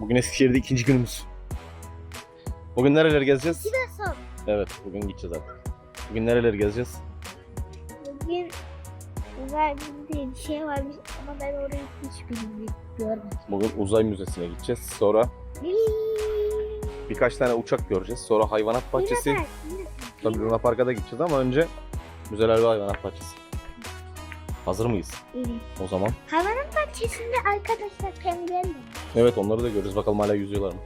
Bugün Eskişehir'de ikinci günümüz. Bugün nereleri gezeceğiz? Giresun. Evet, bugün gideceğiz artık. Bugün nereleri gezeceğiz? Bugün uzay diye bir şey varmış ama ben orayı hiç bilmiyorum. Görmedim. Bugün uzay müzesine gideceğiz. Sonra birkaç tane uçak göreceğiz. Sonra hayvanat bahçesi. Tabii Luna Park'a da gideceğiz ama önce Müzeler ve Hayvanat Bahçesi. Hazır mıyız? yine. O zaman. Hayvanat bahçesinde arkadaşlar penguen de. Evet onları da görürüz. Bakalım hala yüzüyorlar mı?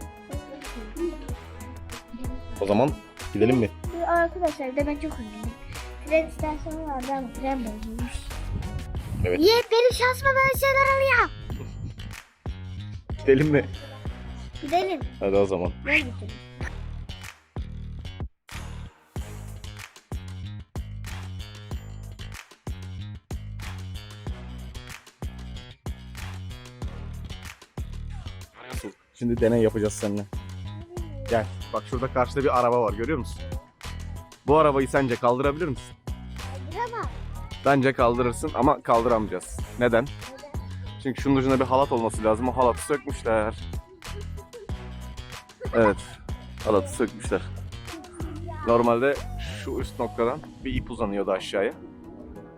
O zaman gidelim mi? Arkadaşlar da ben çok önemli. Tren istasyonu vardı ama tren bozulmuş. Evet. Niye benim şansıma böyle şeyler oluyor? Gidelim mi? Gidelim. Hadi o zaman. Ben gidelim. Şimdi deney yapacağız seninle. Gel. Bak şurada karşıda bir araba var görüyor musun? Bu arabayı sence kaldırabilir misin? Ama Bence kaldırırsın ama kaldıramayacağız. Neden? Çünkü şunun ucunda bir halat olması lazım. O halatı sökmüşler. Evet. Halatı sökmüşler. Normalde şu üst noktadan bir ip uzanıyordu aşağıya.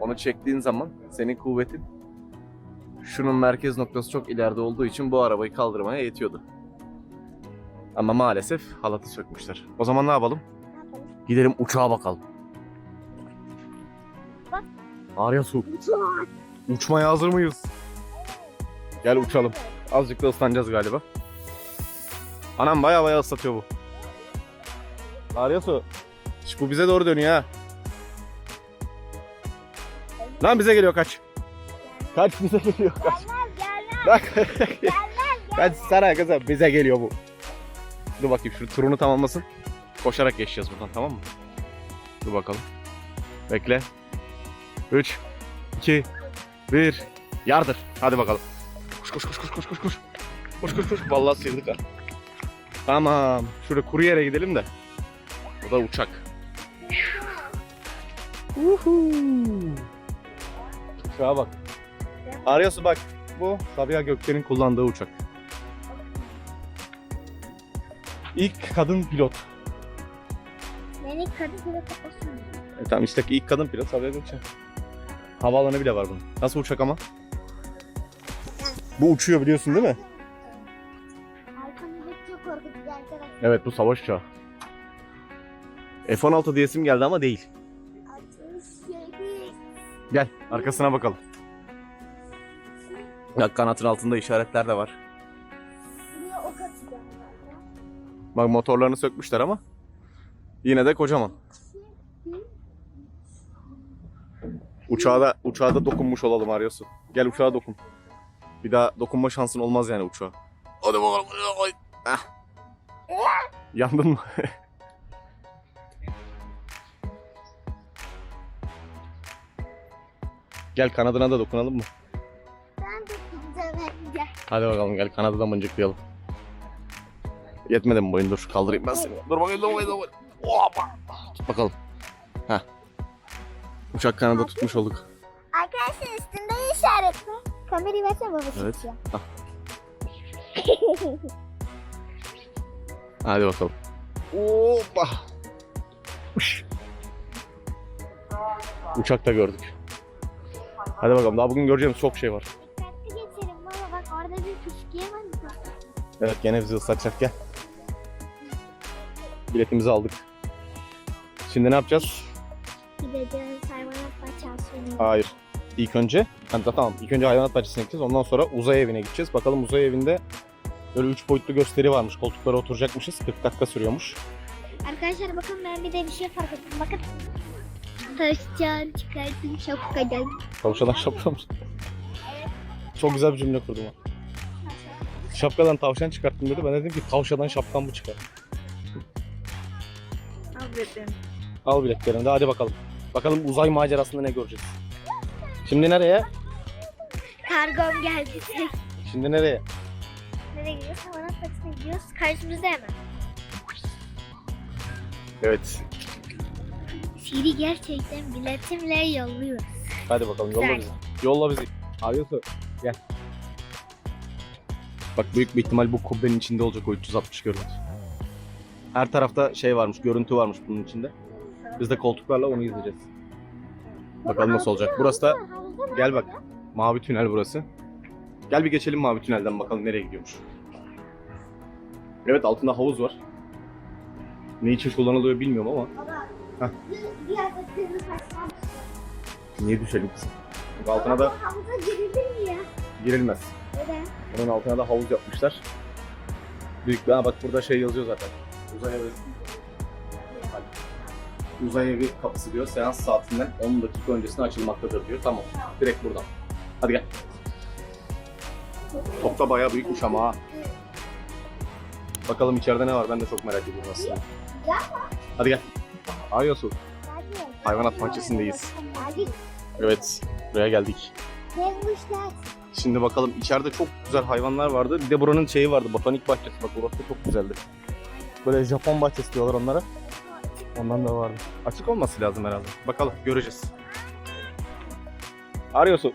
Onu çektiğin zaman senin kuvvetin şunun merkez noktası çok ileride olduğu için bu arabayı kaldırmaya yetiyordu. Ama maalesef halatı sökmüşler. O zaman ne yapalım? ne yapalım? Gidelim uçağa bakalım. Bak. Arya su. Uçmaya hazır mıyız? Gel uçalım. Azıcık da ıslanacağız galiba. Anam baya baya ıslatıyor bu. Arya su. Şş, Bu bize doğru dönüyor ha. Lan bize geliyor kaç. Kaç bize geliyor kaç. Gelmez gelmez Bak. gelmez. kaç sana kızım bize geliyor bu. Dur bakayım şu turunu tamamlasın. Koşarak geçeceğiz buradan tamam mı? Dur bakalım. Bekle. 3 2 1 Yardır. Hadi bakalım. Koş koş koş koş koş koş koş. Koş koş koş. Vallahi sıyırdık ha. Tamam. Şurada kuru yere gidelim de. O da uçak. Uhu. Uçağa bak. Arıyorsun bak. Bu Sabiha Gökçen'in kullandığı uçak. İlk kadın pilot. Beni kadın bile kafasını. E, tamam işte ilk kadın pilot Sabiha Gökçen. Havaalanı bile var bunun. Nasıl uçak ama? Bu uçuyor biliyorsun değil mi? Evet bu savaş uçağı. F-16 diyesim geldi ama değil. Gel arkasına bakalım. Bak kanatın altında işaretler de var. Bak motorlarını sökmüşler ama yine de kocaman. Uçağa da, uçağa da dokunmuş olalım arıyorsun. Gel uçağa dokun. Bir daha dokunma şansın olmaz yani uçağa. Hadi bakalım. Yandın mı? Gel kanadına da dokunalım mı? Ben de gideceğim gel. Hadi bakalım gel kanadı da mıncıklayalım. Yetmedi mi boyun dur kaldırayım ben seni. Dur bakayım dur bakayım dur bakayım. Hoppa. Tut bakalım. Heh. Uçak kanadı tutmuş olduk. Arkadaşlar üstünde işaret mi? Kamerayı versene baba Evet. Al. Hadi bakalım. Hoppa. Uş. Uçakta gördük. Hadi bakalım daha bugün göreceğimiz çok şey var. Dikkatli geçelim baba bak orada bir püsküye var? Evet gene bizi ıslatacak gel. Biletimizi aldık. Şimdi ne yapacağız? Gideceğiz hayvanat bahçesine. Hayır. İlk önce, hatta tamam ilk önce hayvanat bahçesine gideceğiz. Ondan sonra uzay evine gideceğiz. Bakalım uzay evinde böyle 3 boyutlu gösteri varmış. Koltuklara oturacakmışız. 40 dakika sürüyormuş. Arkadaşlar bakın ben bir de bir şey fark ettim. Bakın. Taşcan çıkarttım şapkadan. Tavşadan şapka mı? Çok güzel bir cümle kurdum. Şapkadan tavşan çıkarttım dedi. Ben dedim ki tavşadan şapkan mı çıkar? Al biletlerini de hadi bakalım. Bakalım uzay macerasında ne göreceğiz. Şimdi nereye? Kargom geldi. Şimdi nereye? Nereye gidiyoruz? Hayvanat bahçesine gidiyoruz. Karşımızda hemen. Evet. Siri gerçekten biletimle yolluyor. Hadi bakalım yolla Güzel. bizi. Yolla bizi. Arıyorsun. Gel. Bak büyük bir ihtimal bu kubbenin içinde olacak o 360 görüntü. Her tarafta şey varmış, görüntü varmış bunun içinde. Biz de koltuklarla onu izleyeceğiz. Bakalım nasıl olacak. Burası da gel bak. Mavi tünel burası. Gel bir geçelim mavi tünelden bakalım nereye gidiyormuş. Evet altında havuz var. Ne için kullanılıyor bilmiyorum ama. Heh. Niye düşelim kızım? Bak Altına da Havuza girilir mi ya? girilmez. Neden? Onun altına da havuz yapmışlar. Büyük bir ha bak burada şey yazıyor zaten. Uzay evi. Bak. Uzay evi kapısı diyor. Seans saatinden 10 dakika öncesine açılmaktadır diyor. Tamam. Direkt buradan. Hadi gel. Top da bayağı büyükmüş ama ha. Bakalım içeride ne var ben de çok merak ediyorum aslında. Hadi gel. Hadi. Hayvanat bahçesindeyiz. Evet. Buraya geldik. Şimdi bakalım içeride çok güzel hayvanlar vardı. Bir de buranın şeyi vardı botanik bahçesi. Bak burası da çok güzeldi. Böyle Japon bahçesi diyorlar onlara. Ondan da vardı. Açık olması lazım herhalde. Bakalım göreceğiz. Arıyorsun.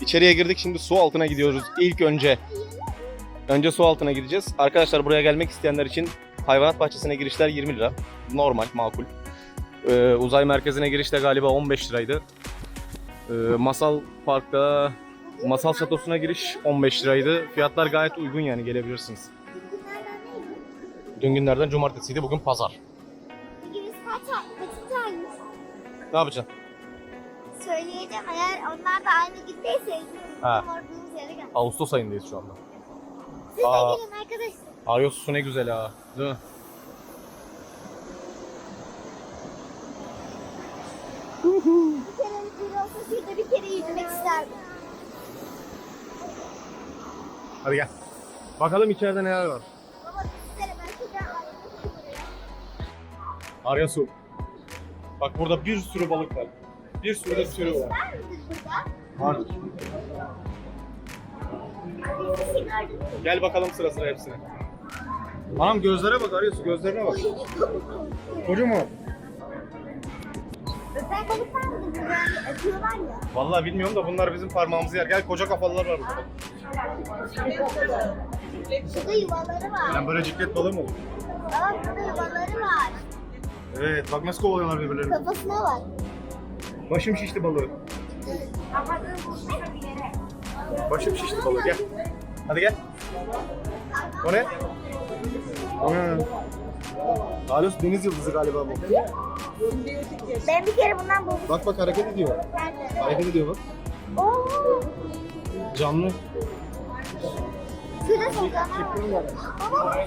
İçeriye girdik şimdi su altına gidiyoruz ilk önce. Önce su altına gideceğiz. Arkadaşlar buraya gelmek isteyenler için hayvanat bahçesine girişler 20 lira. Normal, makul. Ee, uzay merkezine giriş de galiba 15 liraydı. Ee, Masal Park'ta Masal Şatosu'na giriş 15 liraydı. Fiyatlar gayet uygun yani gelebilirsiniz. Dün günlerden cumartesiydi, bugün pazar. Peki biz kaç ay, kaçıncı ayız? Ne yapacaksın? Söyleyeceğim eğer onlar da aynı Ha. bizim ordumuz yere gel. Ağustos ayındayız şu anda. Siz Aa. de gelin arkadaşlar. Arıyoruz su ne güzel ha. Değil mi? Bir kere bir olsa şurada bir kere yüzmek isterdim. Hadi gel. Bakalım içeride neler var. Arya su. Bak burada bir sürü balık var. Bir sürü de sürü var. Var mıdır burada? Var. Gel bakalım sıra sıra hepsine. Anam gözlere bak Arya su gözlerine bak. Kocaman. Özel balıklar mıdır? Böyle öpüyorlar ya. Vallahi bilmiyorum da bunlar bizim parmağımızı yer. Gel koca kafalılar var burada. Şurada yuvaları var. Ben böyle ciklet balığı mı olur? Baba burada yuvaları var. Evet bak nasıl kovalıyorlar birbirlerini. Kafasına var. Başım şişti balığı. Başım şişti balığı gel. Hadi gel. O ne? Ne? Talos deniz yıldızı galiba bu. Ben bir kere bundan buldum. Bak bak hareket ediyor. Nerede? Hareket ediyor bak. Oo. Canlı. Şurada sokağına var. Baba.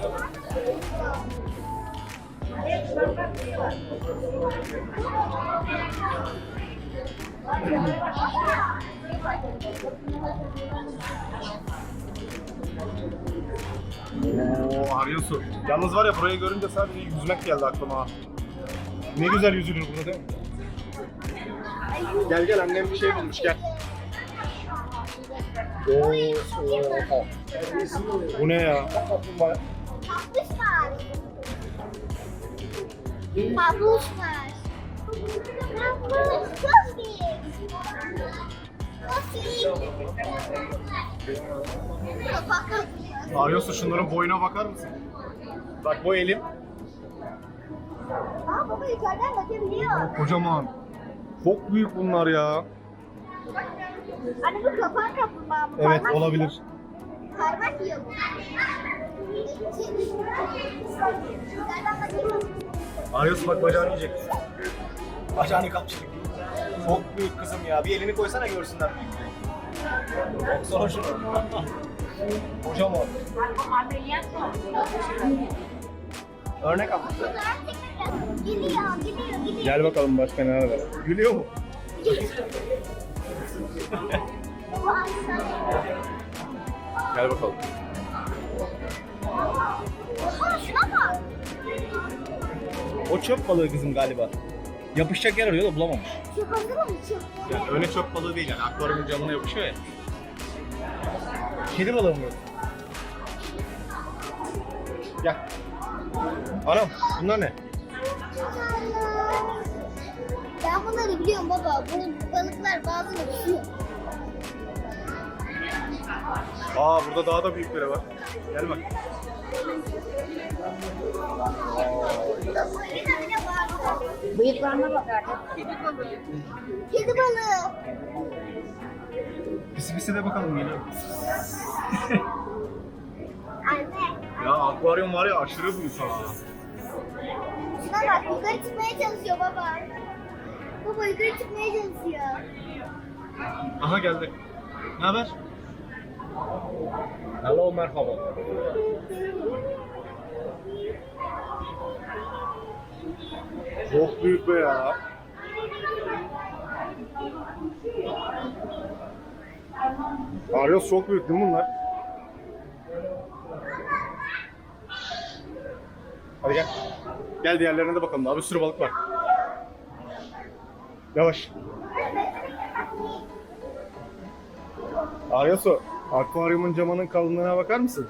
Oo arıyorsun. Yalnız var ya burayı görünce sadece yüzmek geldi aklıma. Ne güzel yüzülür burada değil mi? Gel gel annem bir şey bulmuş gel. Oo. Bu ne ya? Papuç var. Papuç çok büyük. Çok büyük. Kapak kapıyor. Arıyorsun şunların boyuna bakar mısın? Bak bu elim Aa baba yukarıdan bakabiliyor. kocaman. Çok büyük bunlar ya. Hani bu kapan kaplumbağa mı? Evet Parmak olabilir. yiyor. Parmak yiyor bu. Yukarıdan bakayım. Arıyorsun bak bacağını yiyecek. Bacağını kapçılık. Çok büyük kızım ya. Bir elini koysana görsünler büyüklüğü. Baksana şunu. Kocaman. Örnek al. Gidiyor, gidiyor, gidiyor. Gel bakalım başka neler var. Gülüyor mu? Gel bakalım. Aa şuna bak. O çöp balığı kızım galiba. Yapışacak yer arıyor da bulamamış. Çok hazır mı? Çok. Yani öyle çöp balığı değil yani akvaryumun camına yapışıyor ya. Kedi balığı mı? Gel. Anam bunlar ne? Ben bunları biliyorum baba. Bu balıklar bazen uçuyor. Aa burada daha da büyükleri var. Gel bak. Bıyıklarına bak artık. Kedi balığı. Pisi pisi de bakalım yine. Anne. Ya akvaryum var ya aşırı büyük ha. Şuna bak yukarı çıkmaya çalışıyor baba. Baba yukarı çıkmaya çalışıyor. Aha geldi. Ne haber? Hello merhaba. Çok büyük be ya. Aryos çok büyük değil mi bunlar? Hadi gel. Gel diğerlerine de bakalım. Daha bir sürü balık var. Yavaş. Aryasu, akvaryumun camının kalınlığına bakar mısın?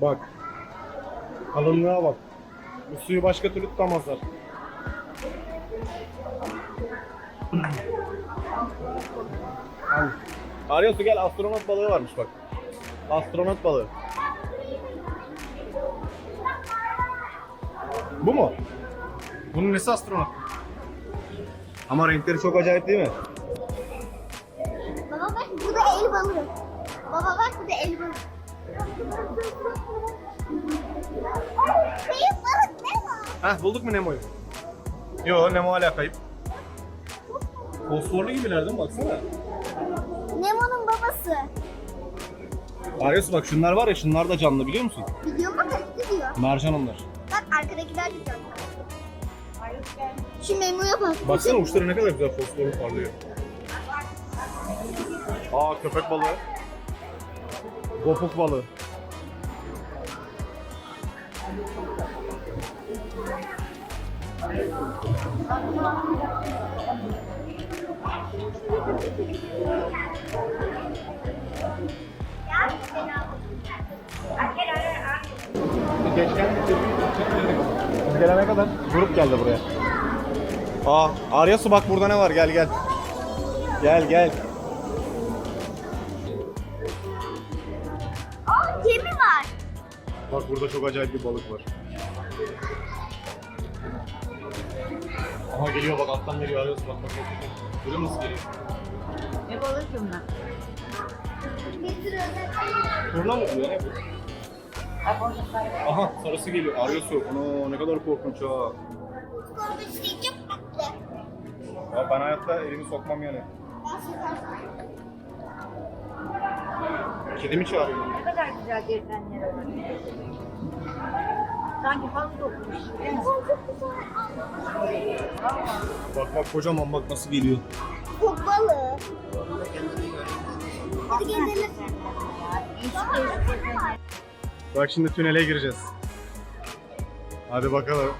Bak. Kalınlığa bak. Bu suyu başka türlü tutamazlar. Al. Aryasu gel astronot balığı varmış bak. Astronot balığı. Bu mu? Bunun nesi astronot? Ama renkleri çok acayip değil mi? Baba bak bu da el balığı. Baba bak bu da el balığı. Heh bulduk mu Nemo'yu? Yo Nemo hala kayıp. Fosforlu gibiler değil mi? Baksana. Nemo'nun babası. Arıyorsun bak şunlar var ya şunlar da canlı biliyor musun? Gidiyor mu kaçtı diyor. Mercan onlar. Bak arkadakiler de canlı. Şu memoya bak. Baksana uçları ne kadar güzel fosforlu parlıyor. Aa köpek balığı. Gopuk balığı. Geçken Biz gelene kadar grup geldi buraya. Aa, Arya su bak burada ne var gel gel. Gel gel. Aa gemi var. Bak burada çok acayip bir balık var. Aha geliyor bak alttan geliyor Arya su bak bak bak. Görüyor musun geliyor? Bir sürü özel. Turna mı diyor ne bu? Aha sarısı geliyor. Arya su. Ana ne kadar korkunç ha. Korkunç çok tatlı. Ya ben hayatta elimi sokmam yani. Ben. Kedi mi çağırıyor? Ne kadar güzel desenleri var. Sanki halı güzel. Bak bak kocaman bak nasıl geliyor. Çok balığı. Hadi gezelim. Bak şimdi tünele gireceğiz. Hadi bakalım.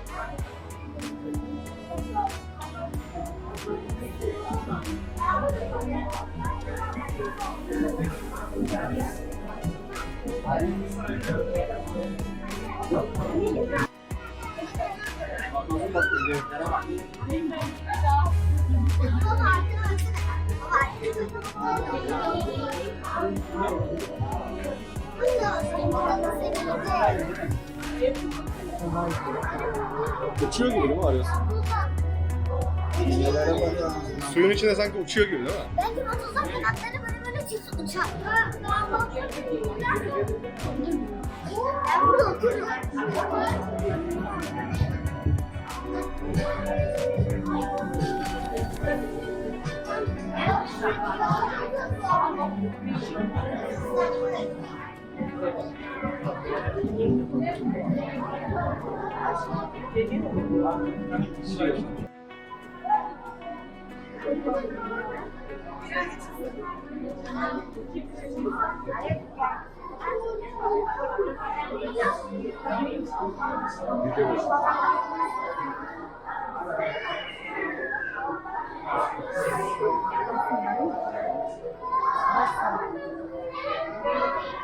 Baba Baba arkana. Uçuyor gibi değil mi arıyorsun? Suyun içinde sanki uçuyor gibi değil mi? Bence motozlar kanatları böyle böyle çift uçar. Ben burada otururum.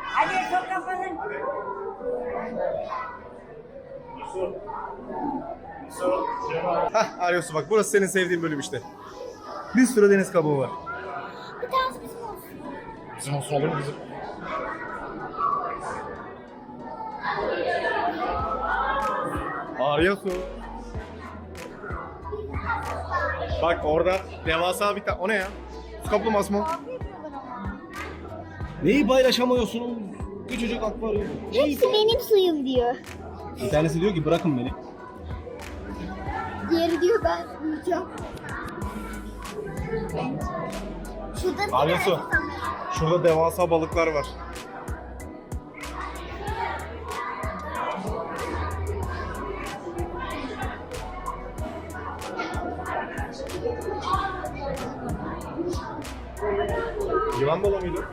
Hadi çok kapanın. Hah arıyorsun bak burası senin sevdiğin bölüm işte. Bir sürü deniz kabuğu var. Bir tanesi bizim olsun. Bizim olsun olur mu bizim? Arıyorsun. Bak orada devasa bir tane... O ne ya? Su kaplumbağası mı? Neyi paylaşamıyorsun oğlum? Küçücük akvaryum. Hepsi benim suyum diyor. Bir tanesi diyor ki bırakın beni. Diğeri diyor ben uyuyacağım. Şurada tane sanırım. Şurada devasa balıklar var. Yılan balığı mıydı?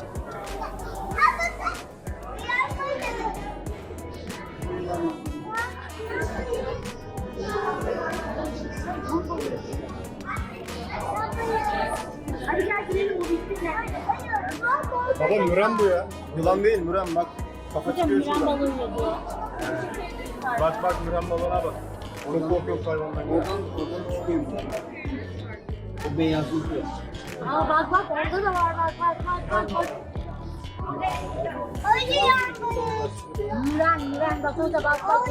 Baba müren bu ya. Yılan değil müren bak. Kafa çıkıyor şuradan. balığı diyor. Bak bak müren balığına bak. Onun korkuyor hayvandan. O beyazlık yok. Aa bak bak orada da var bak bak bak bak bak. Hadi yardım. Müren müren bak orada bak bak.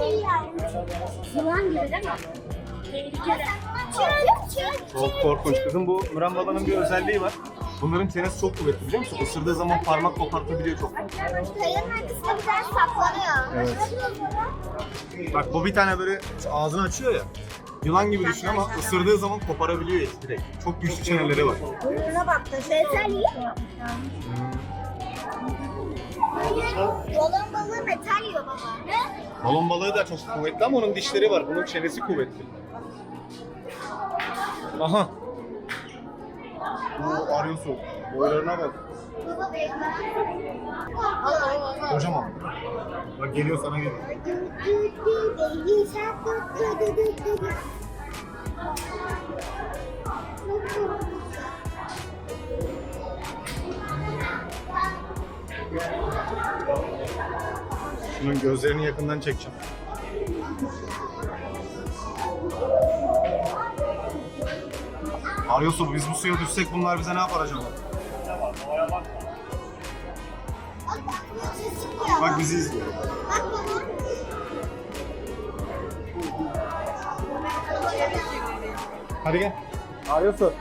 Yılan gibi değil mi? Tehlikeli. Çık çık Çok korkunç. Kızım bu müren balığının bir özelliği var. Bunların çenesi çok kuvvetli biliyor musun? Isırdığı zaman parmak kopartabiliyor çok. Kayanın arkasında bir tane saklanıyor. Evet. Bak bu bir tane böyle ağzını açıyor ya. Yılan gibi düşün ama ısırdığı zaman koparabiliyor eti direkt. Çok güçlü çeneleri var. Kuyruğuna bak da mu? Balon balığı metal yiyor baba. Balon balığı da çok kuvvetli ama onun dişleri var. Bunun çenesi kuvvetli. Aha. Bu arıyorsun. Boylarına bak. Baba bekle. Kocaman. Bak geliyor sana geliyor. Şunun gözlerini yakından çekeceğim. Arıyorsun biz bu suya düşsek bunlar bize ne yapar acaba? Bak bizi izliyor. Hadi gel. Arıyorsun.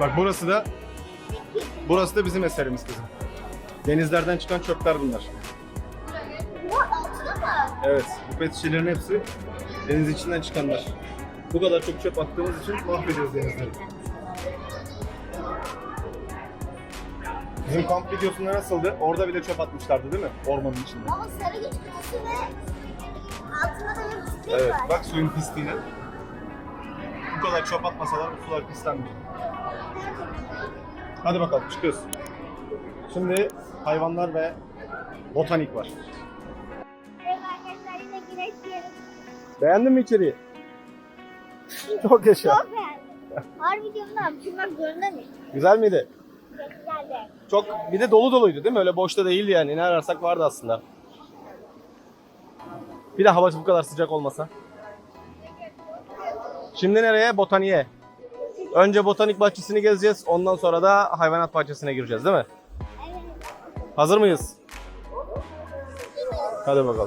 Bak burası da burası da bizim eserimiz kızım. Denizlerden çıkan çöpler bunlar. Bu altına mı? Evet, bu pet şişelerin hepsi deniz içinden çıkanlar. Bu kadar çok çöp attığımız için mahvediyoruz denizleri. Bizim kamp videosunda nasıldı? Orada bile çöp atmışlardı değil mi? Ormanın içinde. Ama sarı güç kutusu ve Evet, var. bak suyun pisliğine. Bu kadar çöp atmasalar bu sular pislenmiyor. Hadi bakalım çıkıyoruz. Şimdi hayvanlar ve botanik var. Evet arkadaşlar yine güneş diyelim. Beğendin mi içeriği? Çok yaşa. Çok beğendim. Har videomda hapşırmak zorunda mıyım? Güzel miydi? Çok güzeldi. Çok bir de dolu doluydu değil mi? Öyle boşta değildi yani. Ne ararsak vardı aslında. Bir de hava bu kadar sıcak olmasa. Şimdi nereye? Botaniğe. Önce botanik bahçesini gezeceğiz. Ondan sonra da hayvanat bahçesine gireceğiz değil mi? Evet. Hazır mıyız? Hadi bakalım.